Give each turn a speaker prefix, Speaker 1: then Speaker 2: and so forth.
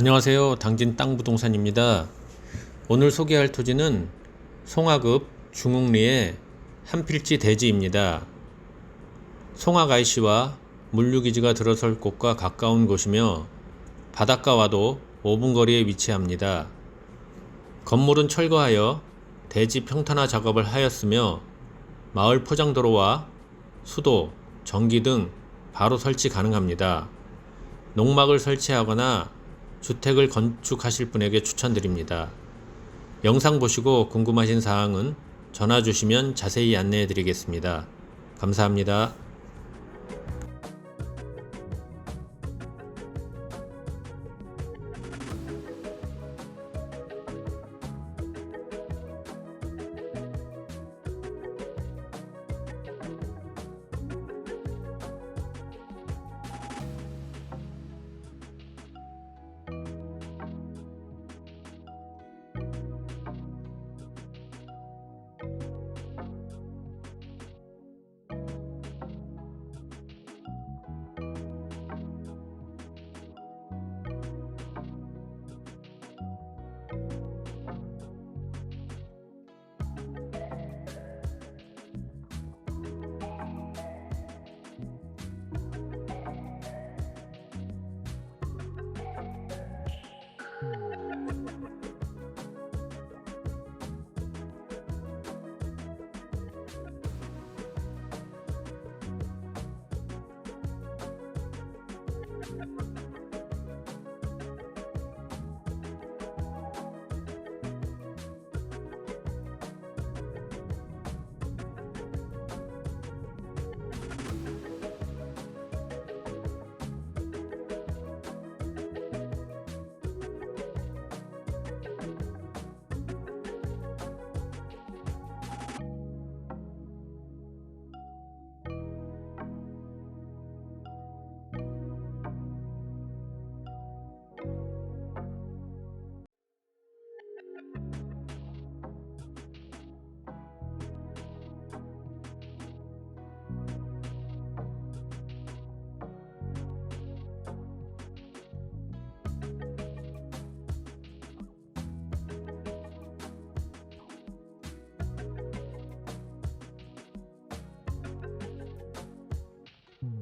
Speaker 1: 안녕하세요. 당진 땅부동산입니다. 오늘 소개할 토지는 송화급 중흥리의 한필지 대지입니다. 송화 IC와 물류기지가 들어설 곳과 가까운 곳이며 바닷가와도 5분 거리에 위치합니다. 건물은 철거하여 대지 평탄화 작업을 하였으며 마을 포장도로와 수도, 전기 등 바로 설치 가능합니다. 농막을 설치하거나 주택을 건축하실 분에게 추천드립니다. 영상 보시고 궁금하신 사항은 전화 주시면 자세히 안내해 드리겠습니다. 감사합니다. Thank you.